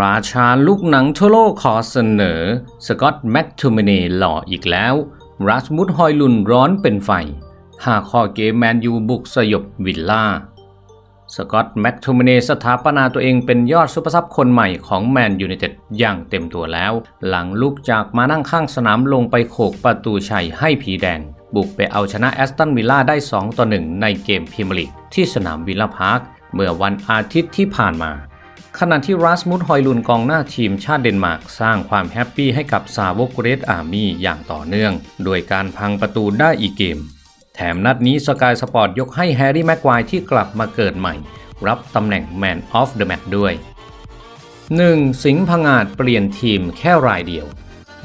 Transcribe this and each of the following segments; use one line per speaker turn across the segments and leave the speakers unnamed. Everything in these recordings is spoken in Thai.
ราชาลูกหนังทั่วโลกขอเสนอ สกอตแม็กทูมินีหล่ออีกแล้ว รัสมุดฮอยลุนร้อนเป็นไฟหากข้อเกมแมนยูบุกสยบวิลล่า สกอตแม็กทูมินีสถาปนาตัวเองเป็นยอดซุปเปอร์ซับคนใหม่ของแมนยูไนเต็ดอย่างเต็มตัวแล้ว หลังลุกจากมานั่งข้างสนามลงไปโขกประตูชัยให้ผีแดง บุกไปเอาชนะแอสตันวิลล่าได้ 2 ต่อ 1 ในเกมพรีเมียร์ลีกที่สนามวิลล่าพาร์คเมื่อวันอาทิตย์ที่ผ่านมา ขณะที่รัสมุดฮอยลุนกองหน้าทีมชาติเดนมาร์กสร้างความแฮปปี้ให้กับสาวกเรดอาร์มี่อย่างต่อเนื่อง โดยการพังประตูได้อีกเกม แถมนัดนี้สกายสปอร์ตยกให้แฮร์รี่แม็กควายที่กลับมาเกิดใหม่ รับตำแหน่ง Man of the Match ด้วย 1. สิงห์พงาดเปลี่ยนทีมแค่รายเดียว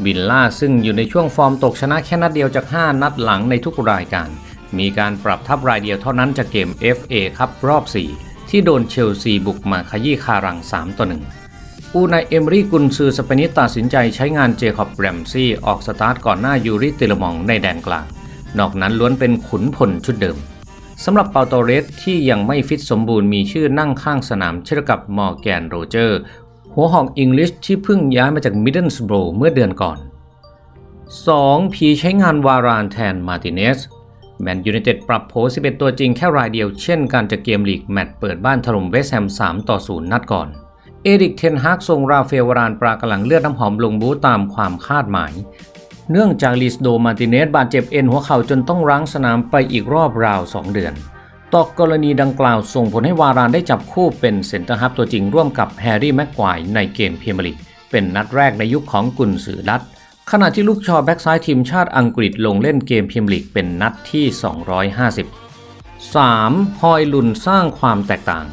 บิลล่าซึ่งอยู่ในช่วงฟอร์มตกชนะแค่นัดเดียวจาก 5 นัดหลังในทุกรายการ มีการปรับทัพรายเดียวเท่านั้นจากเกม FA ครับรอบ 4 ที่โดนเชลซีบุกมาขยี้คารัง 3 ต่อ 1 อูนายเอมรี่กุนซือสเปนิสตัดสินใจใช้งานเจคอบแรมซี่ออกสตาร์ทก่อนหน้ายูริติลมองในแดนกลาง นอกนั้นล้วนเป็นขุนพลชุดเดิมสำหรับเปาโตเรสที่ยังไม่ฟิตสมบูรณ์มีชื่อนั่งข้างสนามเช่นกับมอร์แกนโรเจอร์ หัวหอกอังกฤษที่เพิ่งย้ายมาจากมิดเดิลสโบรเมื่อเดือนก่อน 2. พีใช้งานวารานแทนมาติเนส แมนยูไนเต็ดปรับโผ11 ตัวจริงแค่รายเดียวเช่นการจะเกมลีกแมตช์เปิดบ้านถล่มเวสแฮม3ต่อ0นัดก่อน เอริกเทนฮากส่งราเฟลวารานปรากำลังเลือดน้ำหอมลงบูตามความคาดหมาย เนื่องจากลิสโดมาติเนสบาดเจ็บเอ็นหัวเข่าจนต้องรั้งสนามไปอีกรอบราว 2 เดือนต่อกรณีดังกล่าวส่งผลให้วารานได้จับคู่เป็นเซนเตอร์ฮับตัวจริงร่วมกับแฮร์รี่แม็กควายในเกมพรีเมียร์ลีกเป็นนัดแรกในยุคของกุนซือดัต ขณะที่ลูกชอแบ็กซ้ายทีมชาติอังกฤษลงเล่นเกมพรีเมียร์ลีกเป็นนัดที่ 250 3. ฮอยลุนสร้างความแตกต่าง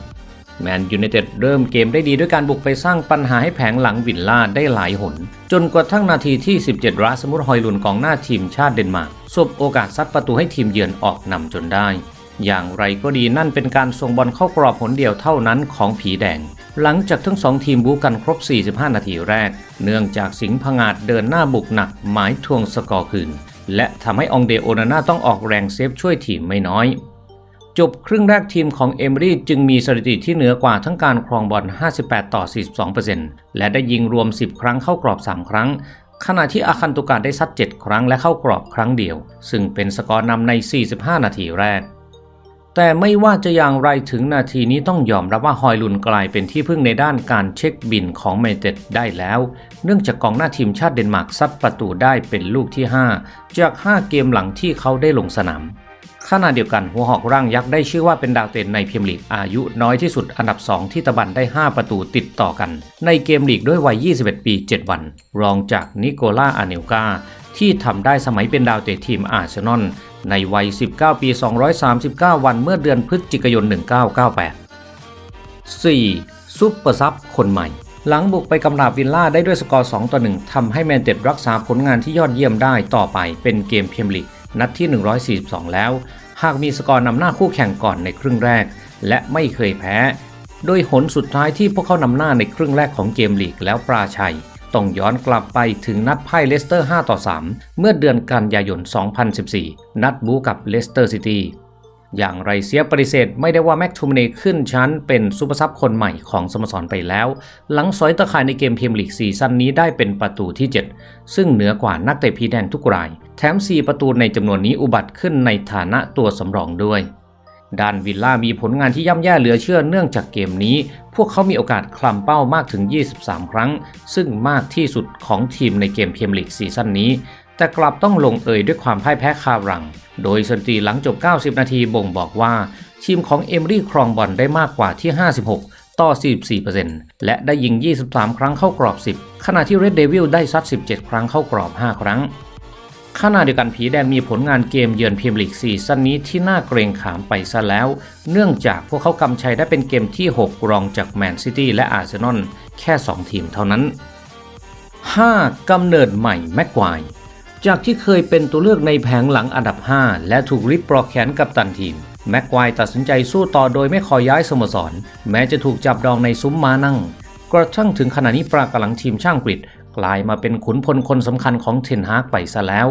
แมนยูไนเต็ดเริ่มเกมได้ดีด้วยการบุกไปสร้างปัญหาให้แผงหลังวิลล่าได้หลายหน จนกระทั่งนาทีที่ 17รัสมุดฮอยลุนกองหน้าทีมชาติเดนมาร์กสบโอกาสซัดประตูให้ทีมเยือนออกนำจนได้ อย่างไรก็ดีนั่นเป็นการส่งบอลเข้ากรอบผลเดียวเท่านั้นของผีแดง หลังจากทั้งสองทีมบู๊กันครบ 45 นาทีแรก เนื่องจากสิงห์พงาดเดินหน้าบุกหนักหมายทวงสกอร์คืน และทำให้องเดโอนาน่าต้องออกแรงเซฟช่วยทีมไม่น้อย จบครึ่งแรกทีมของเอมรี่จึงมีสถิติที่เหนือกว่าทั้งการครองบอล 58 ต่อ 42%และได้ยิงรวม 10 ครั้งเข้ากรอบ 3 ครั้งขณะที่อาคันตุกาได้ซัด 7 ครั้งและเข้ากรอบครั้งเดียว ซึ่งเป็นสกอร์นำใน 45 นาทีแรก แต่ไม่ว่าจะอย่างไรถึงนาทีนี้ต้องยอมรับว่าฮอยลุนกลายเป็นที่พึ่งในด้านการเช็คบินของเมเต็ดได้แล้ว เนื่องจากกองหน้าทีมชาติเดนมาร์กซัดประตูได้เป็นลูกที่ 5 จาก 5 เกมหลังที่เขาได้ลงสนามขณะเดียวกันหัวหอกร่างยักษ์ได้ชื่อว่าเป็นดาวเตนในพรีเมียร์ลีกอายุน้อยที่สุดอันดับ 2 ที่ตะบันได้ 5 ประตูติดต่อกัน ในเกมลีกด้วยวัย 21 ปี 7 วัน รองจากนิโคล่าอาเนลกาที่ทำได้สมัยเป็นดาวเตะทีมอาร์เซนอล ในวัย 19 ปี 239 วันเมื่อเดือนพฤศจิกายน 1998 4. ซุปเปอร์ซับคนใหม่ หลังบุกไปกำราบวิลล่าได้ด้วยสกอร์ 2 ต่อ 1ทำให้แมนเต็ดรักษาผลงานที่ยอดเยี่ยมได้ต่อไปเป็นเกมพรีเมียร์ลีกนัดที่ 142 แล้ว หากมีสกอร์นำหน้าคู่แข่งก่อนในครึ่งแรก และไม่เคยแพ้ โดยหนสุดท้ายที่พวกเขานำหน้าในครึ่งแรกของเกมลีกแล้วปราชัย ต้องย้อนกลับไปถึงนัดไพ่เลสเตอร์ 5 ต่อ 3 เมื่อเดือนกันยายน 2014 นัดบูกับเลสเตอร์ซิตี้อย่างไรเสียปฏิเสธไม่ได้ว่าแม็กทูมเนขึ้นชั้นเป็นซูเปอร์ซับคนใหม่ของสโมสรไปแล้ว หลังสอยตะข่ายในเกมพรีเมียร์ลีกซีซั่นนี้ได้เป็นประตูที่ 7 ซึ่งเหนือกว่านักเตะพีแดงทุกราย แถม 4 ประตูในจำนวนนี้อุบัติขึ้นในฐานะตัวสำรองด้วย ด้านวิลล่ามีผลงานที่ย่ำแย่เหลือเชื่อเนื่องจากเกมนี้ พวกเขามีโอกาสคลำเป้ามากถึง 23 ครั้ง ซึ่งมากที่สุดของทีมในเกมเมียร์ลีกซีซั่นนี้ แต่กลับต้องลงเอยด้วยความพ่ายแพ้คารัง โดยสติหลังจบ 90 นาทีบ่งบอกว่า ทีมของเอมรี่ครองบอลได้มากกว่าที่ 56ต่อ 44%และได้ยิง 23 ครั้งเข้ากรอบ 10 ขณะที่เรดเดวิลได้ซัด 17 ครั้งเข้ากรอบ 5 ครั้ง ขณะเดียวกันผีแดงมีผลงานเกมเยือนพรีเมียร์ลีกซีซั่นนี้ที่น่าเกรงขามไปซะแล้ว เนื่องจากพวกเขากำชัยได้เป็นเกมที่ 6 รองจากแมนซิตี้และอาร์เซนอลแค่ 2 ทีมเท่านั้น 5. กำเนิดใหม่แม็กควายจากที่เคยเป็นตัวเลือกในแผงหลังอันดับ 5 และถูกริบปลอกแขนกับตันทีม แม็กควายตัดสินใจสู้ต่อโดยไม่ขอย้ายสโมสร แม้จะถูกจับดองในซุ้มมานั่ง กระทั่งถึงขณะนี้ปรากำลังทีมช่างกฤษ กลายมาเป็นขุนพลคนสำคัญของเทนฮากไปซะแล้ว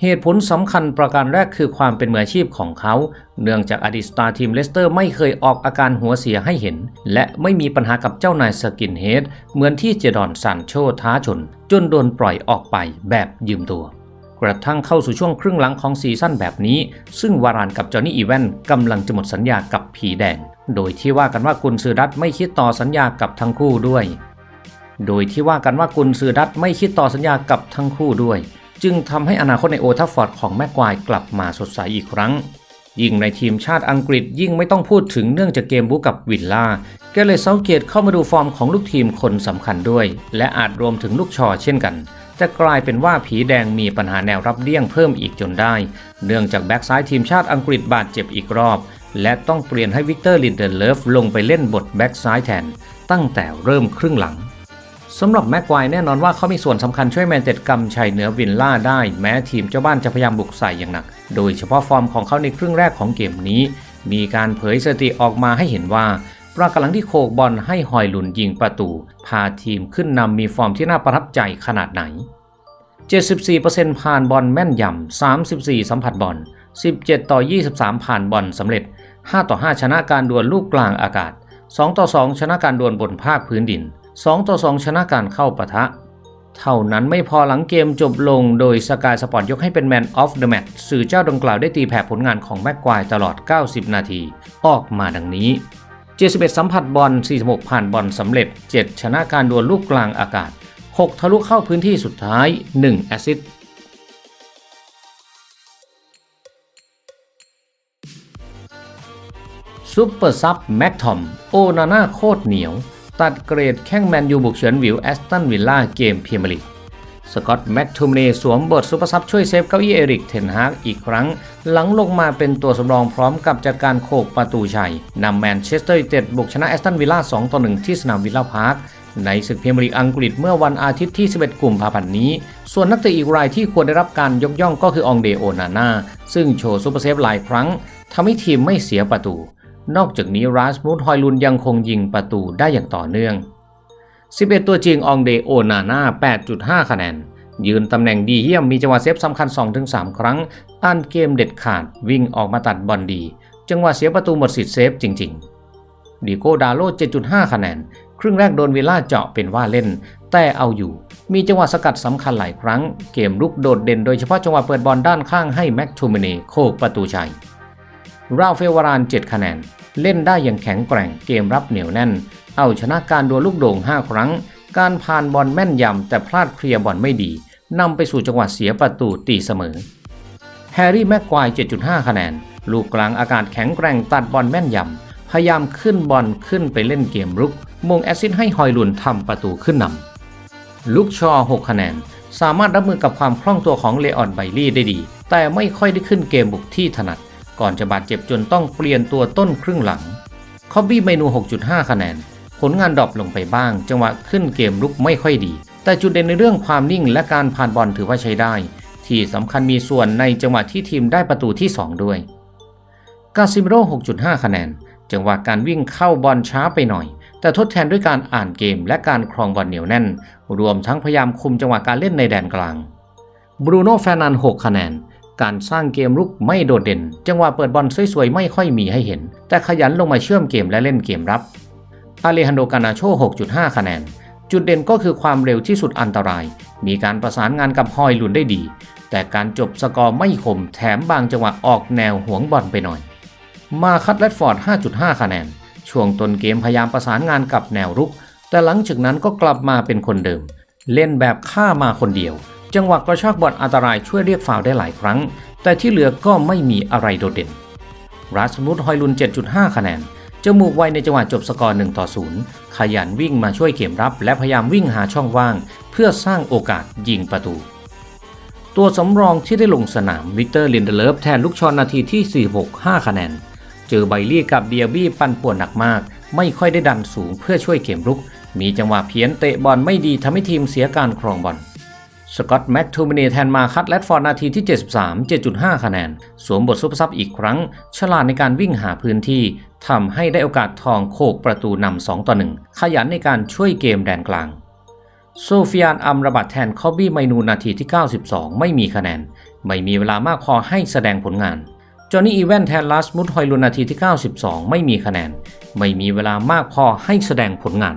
เหตุผลสำคัญประการแรกคือความเป็นมืออาชีพของเขา เนื่องจากอดีตสตาร์ทีมเลสเตอร์ไม่เคยออกอาการหัวเสียให้เห็น และไม่มีปัญหากับเจ้านายสกินเฮดเหมือนที่เจดอนซานโชท้าชน จนโดนปล่อยออกไปแบบยืมตัวกระทั่งเข้าสู่ช่วงครึ่งหลังของซีซั่นแบบนี้ ซึ่งวารานกับจอห์นนี่อีแวนกำลังจะหมดสัญญากับผีแดง โดยที่ว่ากันว่ากุนซือดัตไม่คิดต่อสัญญากับทั้งคู่ด้วย โดยที่ว่ากันว่ากุนซือดัตไม่คิดต่อสัญญากับทั้งคู่ด้วย จึงทำให้อนาคตในโอทัฟฟอร์ดของแม็กควายกลับมาสดใสอีกครั้ง ยิ่งในทีมชาติอังกฤษยิ่งไม่ต้องพูดถึงเนื่องจากเกมบุกกับวิลล่าเกเรตเซาเกตเข้ามาดูฟอร์มของลูกทีมคนสำคัญด้วย และอาจรวมถึงลูกชอเช่นกันจะกลายเป็นว่าผีแดงมีปัญหาแนวรับเลี่ยงเพิ่มอีกจนได้ เนื่องจากแบ็กซ้ายทีมชาติอังกฤษบาดเจ็บอีกรอบ และต้องเปลี่ยนให้วิกเตอร์ลินเดนเลฟลงไปเล่นบทแบ็กซ้ายแทน ตั้งแต่เริ่มครึ่งหลัง สำหรับแม็กควายแน่นอนว่าเขามีส่วนสำคัญช่วยแมนเต็ดกำชัยเหนือวินล่าได้ แม้ทีมเจ้าบ้านจะพยายามบุกใส่อย่างหนัก โดยเฉพาะฟอร์มของเขาในครึ่งแรกของเกมนี้ มีการเผยสติออกมาให้เห็นว่าปรากำลังที่โคกบอลให้หอยหลุนยิงประตู พาทีมขึ้นนำมีฟอร์มที่น่าประทับใจขนาดไหน 74%ผ่านบอลแม่นยำ 34 สัมผัสบอล 17 ต่อ 23 ผ่านบอลสำเร็จ 5 ต่อ 5 ชนะการดวลลูกกลางอากาศ 2 ต่อ 2 ชนะการดวลบนภาคพื้นดิน 2 ต่อ 2 ชนะการเข้าปะทะ เท่านั้นไม่พอหลังเกมจบลงโดยสกายสปอร์ตยกให้เป็นแมนออฟเดอะแมตช์สื่อเจ้าดังกล่าวได้ตีแผ่ผลงานของแม็กควายตลอด 90 นาที ออกมาดังนี้ 71 สัมผัสบอล 46 ผ่านบอลสำเร็จ 7 ชนะการดวลลูกกลางอากาศ 6 ทะลุเข้าพื้นที่สุดท้าย 1 แอสซิสต์ซุปเปอร์ซับแม็กทอม โอนาน่าโคตรเหนียว ตัดเกรดแข้งแมนยูบุกเฉินวิวแอสตันวิลล่าเกมพเมียร์ลีกสกอตต์แม็กทูมเนสวมบทซุปเปอร์ซับช่วยเซฟเก้าอี้เอริกเทนฮากอีกครั้ง หลังลงมาเป็นตัวสำรองพร้อมกับจัดการโขกประตูชัยนำแมนเชสเตอร์ยูไนเต็ดบุกชนะแอสตันวิลล่า 2 ต่อ 1 ที่สนามวิลล่าพาร์คในศึกพเมียร์ลีกอังกฤษเมื่อวันอาทิตย์ที่ 11กุมภาพันธ์นี้ ส่วนนักเตะอีกรายที่ควรได้รับการยกย่องก็คือองเดโอนาน่าซึ่งโชว์ซูเปอร์เซฟหลายครั้งทำให้ทีมไม่เสียประตู นอกจากนี้ราสมุดฮอยลุนยังคงยิงประตูได้อย่างต่อเนื่อง 11 ตัวจริงองเดโอนาน่า 8.5 คะแนน ยืนตำแหน่งดีเยี่ยมมีจังหวะเซฟสำคัญ 2-3 ครั้งอ่านเกมเด็ดขาดวิ่งออกมาตัดบอลดี จังหวะเสียประตูหมดสิทธิ์เซฟจริง ๆ ดิโกดาโล 7.5 คะแนน ครึ่งแรกโดนวิลล่าเจาะเป็นว่าเล่น แต่เอาอยู่ มีจังหวะสกัดสำคัญหลายครั้ง เกมรุกโดดเด่นโดยเฉพาะจังหวะเปิดบอลด้านข้างให้แม็กทูมิเนโคกประตูชัย ราเฟลวาราน 7 คะแนน เล่นได้อย่างแข็งแกร่งเกมรับเหนียวแน่น เอาชนะการดวลลูกโด่ง 5 ครั้ง การผ่านบอลแม่นยำแต่พลาดเคลียร์บอลไม่ดีนำไปสู่จังหวะเสียประตูตีเสมอ แฮร์รี่แม็กควาย 7.5 คะแนน ลูกกลางอากาศแข็งแกร่งตัดบอลแม่นยำ พยายามขึ้นบอลขึ้นไปเล่นเกมรุกมงแอซิสต์ให้ฮอยลุนทำประตูขึ้นนำลูกชอ 6 คะแนน สามารถรับมือกับความคล่องตัวของเลออนไบลี่ได้ดี แต่ไม่ค่อยได้ขึ้นเกมบุกที่ถนัด ก่อนจะบาดเจ็บจนต้องเปลี่ยนตัวต้นครึ่งหลังคอบบี้เมนู 6.5 คะแนน ผลงานดรอปลงไปบ้าง จังหวะขึ้นเกมรุกไม่ค่อยดี แต่จุดเด่นในเรื่องความนิ่งและการผ่านบอลถือว่าใช้ได้ ที่สำคัญมีส่วนในจังหวะที่ทีมได้ประตูที่ 2 ด้วยกาซิมิโร่6.5 คะแนน จังหวะการวิ่งเข้าบอลช้าไปหน่อย แต่ทดแทนด้วยการอ่านเกมและการครองบอลเหนียวแน่น รวมทั้งพยายามคุมจังหวะการเล่นในแดนกลางบรูโน่แฟนัน 6 คะแนน การสร้างเกมรุกไม่โดดเด่น จังหวะเปิดบอลสวยๆ ไม่ค่อยมีให้เห็น แต่ขยันลงมาเชื่อมเกมและเล่นเกมรับอาเลฮันโดกานาโช 6.5 คะแนน จุดเด่นก็คือความเร็วที่สุดอันตราย มีการประสานงานกับฮอยลุนได้ดี แต่การจบสกอร์ไม่คม แถมบางจังหวะออกแนวหวงบอลไปหน่อย มาคัตเลดฟอร์ด 5.5 คะแนน ช่วงต้นเกมพยายามประสานงานกับแนวรุก แต่หลังจากนั้นก็กลับมาเป็นคนเดิม เล่นแบบฆ่ามาคนเดียว จังหวะกระชากบอลอันตรายช่วยเรียกฟาวได้หลายครั้ง แต่ที่เหลือก็ไม่มีอะไรโดดเด่น ราสมุดฮอยลุน 7.5 คะแนนจมูกไวในจังหวะจบสกอร์1ต่อ0ขยันวิ่งมาช่วยเกมรับ และพยายามวิ่งหาช่องว่าง เพื่อสร้างโอกาสยิงประตู ตัวสำรองที่ได้ลงสนามวิกเตอร์ลินเดเลฟแทนลูกชอนนาทีที่ 46 5 คะแนน เจอไบลี่กับเดียบี้ปันป่วนหนักมาก ไม่ค่อยได้ดันสูงเพื่อช่วยเกมรุก มีจังหวะเพี้ยนเตะบอลไม่ดีทำให้ทีมเสียการครองบอล สกอตต์แม็กทูมินีแทนมาคัตแลดฟอร์ดนาทีที่ 73 7.5 คะแนน สวมบทซุปซับอีกครั้ง ฉลาดในการวิ่งหาพื้นที่ทำให้ได้โอกาสทองโขกประตูนำ2ต่อ1 ขยันในการช่วยเกมแดนกลาง โซฟิยานอัมระบัดแทนคอบบี้ไมนูนาทีที่ 92 ไม่มีคะแนน ไม่มีเวลามากพอให้แสดงผลงานจอห์นนี่อีแวนแทนลาสมุดฮอยลุนนาทีที่ 92 ไม่มีคะแนน ไม่มีเวลามากพอให้แสดงผลงาน